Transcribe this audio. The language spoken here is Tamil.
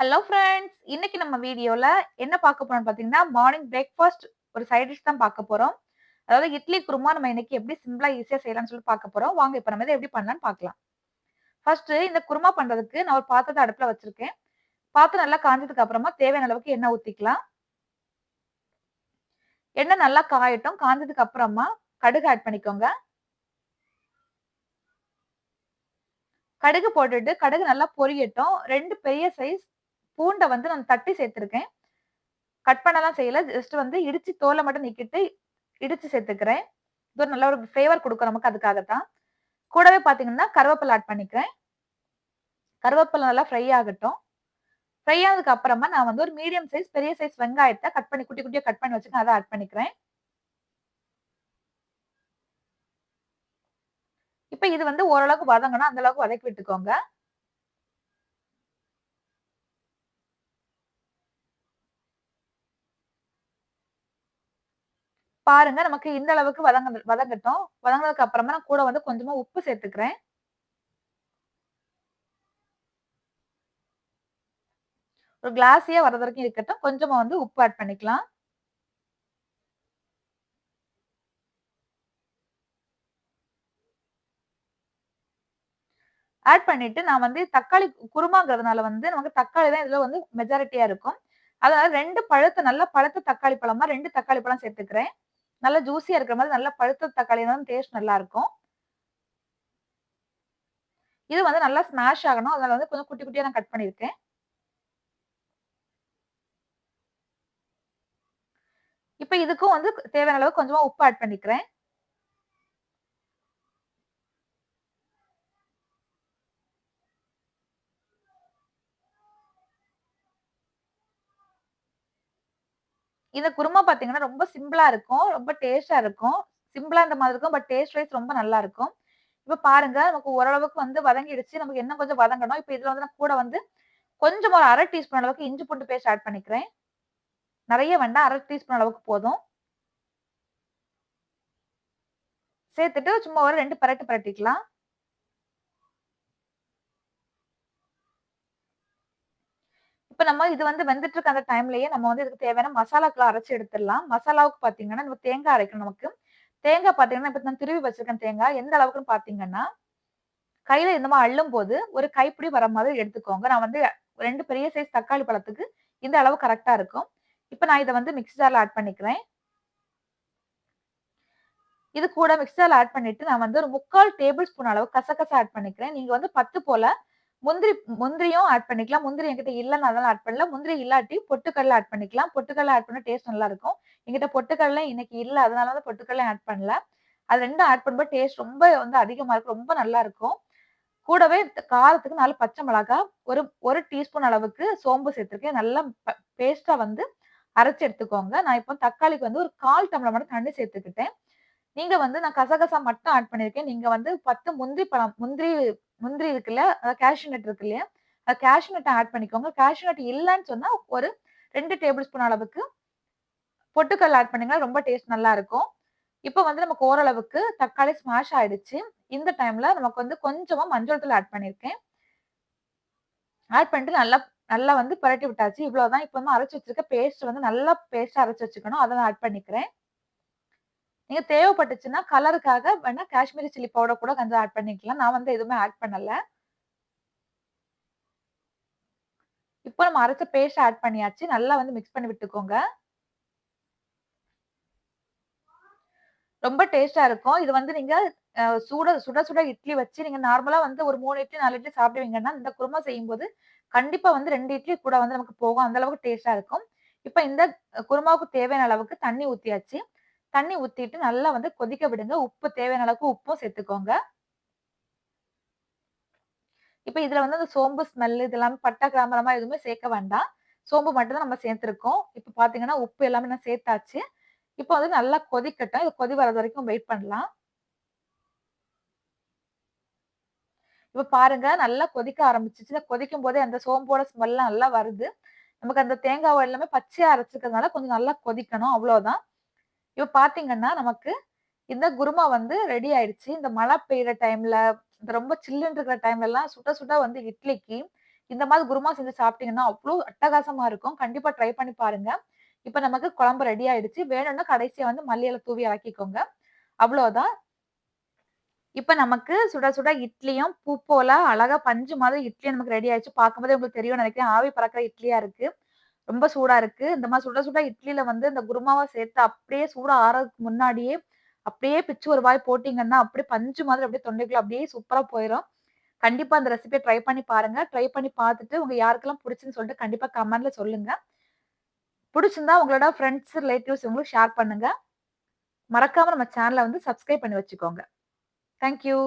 ஹலோ ஃப்ரெண்ட்ஸ் இன்னைக்கு நம்ம வீடியோல என்ன பார்க்க போறோம்னு பார்த்தீங்கன்னா மார்னிங் பிரேக்ஃபாஸ்ட் ஒரு சைட் டிஷ் தான் பார்க்க போறோம். அதாவது இட்லி குருமா நம்ம இன்னைக்கு எப்படி சிம்பிளாக ஈஸியாக செய்யலாம்னு சொல்லி பார்க்க போறோம். வாங்க இப்போ நம்ம இதை எப்படி பண்ணலாம்னு பார்க்கலாம். ஃபர்ஸ்ட் இந்த குருமா பண்றதுக்கு நான் ஒரு பாத்திரத்தை அடுப்புல வச்சிருக்கேன். பாத்திரம் நல்லா காஞ்சதுக்கு அப்புறமா தேவையான அளவுக்கு எண்ணெய் ஊத்திக்கலாம். எண்ணெய் நல்லா காயட்டும். காஞ்சதுக்கு அப்புறமா கடுகு ஆட் பண்ணிக்கோங்க. கடுகு போட்டுட்டு கடுகு நல்லா பொரியட்டும். ரெண்டு பெரிய சைஸ் பூண்டை வந்து நான் தட்டி சேர்த்துருக்கேன். கட் பண்ணலாம் செய்யல. ஜஸ்ட் வந்து இடிச்சு தோலை மட்டும் நீக்கிட்டு இடிச்சு சேர்த்துக்கிறேன். இது ஒரு நல்ல ஒரு ஃப்ளேவர் கொடுக்கும் நமக்கு அதுக்காகத்தான். கூடவே பார்த்தீங்கன்னா கருவேப்பிலை ஆட் பண்ணிக்கிறேன். கருவேப்பிலை நல்லா ஃப்ரை ஆகட்டும். ஃப்ரை ஆனதுக்கு அப்புறமா நான் வந்து ஒரு மீடியம் சைஸ் பெரிய சைஸ் வெங்காயத்தை கட் பண்ணி குட்டி குட்டியாக கட் பண்ணி வச்சுக்கேன் அதை ஆட் பண்ணிக்கிறேன். இப்போ இது வந்து ஓரளவுக்கு வதங்கணும். அந்த அளவுக்கு வதக்கி விட்டுக்கோங்க. பாருங்க நமக்கு இந்த அளவுக்கு வதங்க வதங்கட்டும். வதங்கினதுக்கு அப்புறமா நான் கூட வந்து கொஞ்சமா உப்பு சேர்த்துக்கிறேன். ஒரு கிளாஸியா வர்றது வரைக்கும் இருக்கட்டும். கொஞ்சமா வந்து உப்பு ஆட் பண்ணிக்கலாம். ஆட் பண்ணிட்டு நான் வந்து தக்காளி குருமாங்கிறதுனால வந்து நமக்கு தக்காளி தான் இதுல வந்து மெஜாரிட்டியா இருக்கும். அதனால ரெண்டு பழத்தை நல்லா பழுத்த தக்காளி பழமா ரெண்டு தக்காளி பழம் சேர்த்துக்கிறேன். நல்லா ஜூஸியா இருக்கிற மாதிரி நல்லா பழுத்த தக்காளி தான் டேஸ்ட் நல்லா இருக்கும் இது வந்து நல்லா ஸ்மாஷ் ஆகணும். அதனால வந்து கொஞ்சம் குட்டி குட்டியா நான் கட் பண்ணியிருக்கேன். இப்ப இதுக்கும் வந்து தேவையான அளவு கொஞ்சமா உப்பு ஆட் பண்ணிக்கிறேன். இந்த குருமா பாத்தீங்கன்னா ரொம்ப சிம்பிளா இருக்கும் ரொம்ப டேஸ்டா இருக்கும். சிம்பிளா இந்த மாதிரி இருக்கும் பட் டேஸ்ட் வைஸ் ரொம்ப நல்லா இருக்கும். இப்ப பாருங்க நமக்கு ஓரளவுக்கு வந்து வதங்கிடுச்சு. நமக்கு என்ன கொஞ்சம் வதங்கணும்? இப்ப இதுல வந்து நான் கூட வந்து கொஞ்சம் ஒரு அரை டீஸ்பூன் அளவுக்கு இஞ்சி பூண்டு பேஸ்ட் ஆட் பண்ணிக்கிறேன். நிறைய வேண்டாம் அரை டீஸ்பூன் அளவுக்கு போதும். சேர்த்துட்டு சும்மா ஒரு ரெண்டு பரட்டு பரட்டிக்கலாம். இப்ப நம்ம இது வந்து வெந்துட்டு இருக்க அந்த டைம்லயே நம்ம வந்து இதுக்கு தேவையான மசாலாக்களை அரைச்சு எடுத்துடலாம். மசாலாவுக்கு பாத்தீங்கன்னா நம்ம தேங்காய் அரைக்கணும் நமக்கு. தேங்காய் பாத்தீங்கன்னா இப்ப நான் திருவி வச்சிருக்கேன் தேங்காய். எந்த அளவுக்குன்னு பாத்தீங்கன்னா கையில இந்த மாதிரி அள்ளும் போது ஒரு கைப்பிடி வர மாதிரி எடுத்துக்கோங்க. நான் வந்து ரெண்டு பெரிய சைஸ் தக்காளி பழத்துக்கு இந்த அளவு கரெக்டா இருக்கும். இப்ப நான் இதை வந்து மிக்ஸி ஜார்ல ஆட் பண்ணிக்கிறேன். இது கூட மிக்ஸி ஜார்ல ஆட் பண்ணிட்டு நான் வந்து ஒரு முக்கால் டேபிள் ஸ்பூன் அளவு கசகசா ஆட் பண்ணிக்கிறேன். நீங்க வந்து பத்து போல முந்திரி முந்திரியும் ஆட் பண்ணிக்கலாம். முந்திரி என்கிட்ட இல்லைன்னு அதெல்லாம் ஆட் பண்ணல. முந்திரி இல்லாட்டி பொட்டுக்கடலை ஆட் பண்ணிக்கலாம். பொட்டுக்கடலை ஆட் பண்ண டேஸ்ட் நல்லா இருக்கும். என்கிட்ட பொட்டுக்கடலை இன்னைக்கு இல்லை. அதனால தான் பொட்டுக்கடலை ஆட் பண்ணல. அது ரெண்டும் ஆட் பண்ணும்போது டேஸ்ட் ரொம்ப வந்து அதிகமாக இருக்கும். ரொம்ப நல்லா இருக்கும். கூடவே காரத்துக்கு நாலு பச்சை மிளகா ஒரு ஒரு டீஸ்பூன் அளவுக்கு சோம்பு சேர்த்துருக்கேன். நல்லா பேஸ்டா வந்து அரைச்சி எடுத்துக்கோங்க. நான் இப்போ தக்காளிக்கு வந்து ஒரு கால் டம்ளர் மட்டும் தண்ணி சேர்த்துக்கிட்டேன். நீங்க வந்து நான் கசகசா மட்டும் ஆட் பண்ணிருக்கேன் நீங்க வந்து பத்து முந்திரி பழம் முந்திரி முந்திரி இருக்குல்ல கேஷ்யூ நட் இருக்கு இல்லையா? கேஷ்யூ நட்டை ஆட் பண்ணிக்கோங்க. கேஷ்யூ நட் இல்லைன்னு சொன்னா ஒரு ரெண்டு டேபிள் ஸ்பூன் அளவுக்கு பொட்டுக்கல் ஆட் பண்ணீங்கன்னா ரொம்ப டேஸ்ட் நல்லா இருக்கும். இப்போ வந்து நமக்கு ஓரளவுக்கு தக்காளி ஸ்மாஷ் ஆயிடுச்சு. இந்த டைம்ல நமக்கு வந்து கொஞ்சமா மஞ்சள் தூள் ஆட் பண்ணியிருக்கேன். ஆட் பண்ணிட்டு நல்லா நல்லா வந்து பரட்டி விட்டாச்சு. இவ்வளவுதான். இப்போ வந்து அரைச்சி வச்சிருக்க பேஸ்ட் வந்து நல்லா பேஸ்ட் அரைச்சி வச்சுக்கணும். அதை நான் ஆட் பண்ணிக்கிறேன். நீங்க தேவைப்பட்டுச்சுன்னா கலருக்காக வேணா காஷ்மீரி சில்லி பவுடர் கூட கொஞ்சம் ஆட் பண்ணிக்கலாம். நான் வந்து எதுவுமே ஆட் பண்ணல. இப்போ நம்ம அரைச்ச பேஸ்ட் ஆட் பண்ணியாச்சு. நல்லா வந்து மிக்ஸ் பண்ணி விட்டுக்கோங்க. ரொம்ப டேஸ்டா இருக்கும். இது வந்து நீங்க சூட சுட சுட இட்லி வச்சு நீங்க நார்மலா வந்து ஒரு மூணு இட்லி நாலு இட்லி சாப்பிடுவீங்கன்னா இந்த குருமா செய்யும் போது கண்டிப்பா வந்து ரெண்டு இட்லி கூட வந்து நமக்கு போகும். அந்த அளவுக்கு டேஸ்டா இருக்கும். இப்ப இந்த குருமாவுக்கு தேவையான அளவுக்கு தண்ணி ஊத்தியாச்சு. தண்ணி ஊத்திட்டு நல்லா வந்து கொதிக்க விடுங்க. உப்பு தேவையான அளவுக்கு உப்பும் சேர்த்துக்கோங்க. இப்ப இதுல வந்து அந்த சோம்பு ஸ்மெல் இதெல்லாம் பட்டா கிராமரமா எதுவுமே சேர்க்க வேண்டாம். சோம்பு மட்டும்தான் நம்ம சேர்த்துருக்கோம். இப்ப பாத்தீங்கன்னா உப்பு எல்லாமே நான் சேர்த்தாச்சு. இப்போ வந்து நல்லா கொதிக்கட்டும். இது கொதி வர்றது வரைக்கும் வெயிட் பண்ணலாம். இப்ப பாருங்க நல்லா கொதிக்க ஆரம்பிச்சிச்சு. கொதிக்கும் போதே அந்த சோம்போட ஸ்மெல்லாம் நல்லா வருது. நமக்கு அந்த தேங்காய் எல்லாமே பச்சையா அரைச்சிக்கிறதுனால கொஞ்சம் நல்லா கொதிக்கணும். அவ்வளவுதான். இப்போ பாத்தீங்கன்னா நமக்கு இந்த குருமா வந்து ரெடி ஆயிடுச்சு இந்த மழை பெய்யுற டைம்ல இந்த ரொம்ப சில்லுன்னு இருக்கிற டைம்ல எல்லாம் சுட சுட வந்து இட்லிக்கு இந்த மாதிரி குருமா செஞ்சு சாப்பிட்டீங்கன்னா அவ்வளோ அட்டகாசமா இருக்கும். கண்டிப்பா ட்ரை பண்ணி பாருங்க. இப்ப நமக்கு குழம்பு ரெடி ஆயிடுச்சு. வேணும்னா கடைசியா வந்து மல்லியில தூவி இறக்கிக்கோங்க. அவ்வளோதான். இப்ப நமக்கு சுட சுட இட்லியும் பூ போல அழகா பஞ்சு மாதிரி இட்லி நமக்கு ரெடி ஆயிடுச்சு. பார்க்கும்போதே உங்களுக்கு தெரியும் நினைக்கிறேன். ஆவி பறக்கிற இட்லியா இருக்கு. ரொம்ப சூடா இருக்கு. இந்த மாதிரி சுட சுட இட்லியில வந்து இந்த குருமாவை சேர்த்து அப்படியே சூடு ஆறதுக்கு முன்னாடியே அப்படியே பிச்சு ஒரு வாய் போட்டீங்கன்னா, அப்படியே பஞ்சு மாதிரி அப்படியே தொண்டைக்குள்ள அப்படியே சூப்பரா போயிடும் கண்டிப்பா அந்த ரெசிபியை ட்ரை பண்ணி பாருங்க. ட்ரை பண்ணி பார்த்துட்டு உங்க யாருக்கெல்லாம் பிடிச்சுன்னு சொல்லிட்டு கண்டிப்பா கமெண்ட்ல சொல்லுங்க. பிடிச்சிருந்தா உங்களோட ஃப்ரெண்ட்ஸ், ரிலேட்டிவ்ஸ் உங்களுக்கு ஷேர் பண்ணுங்க. மறக்காம நம்ம சேனலை வந்து சப்ஸ்கிரைப் பண்ணி வச்சுக்கோங்க. Thank you.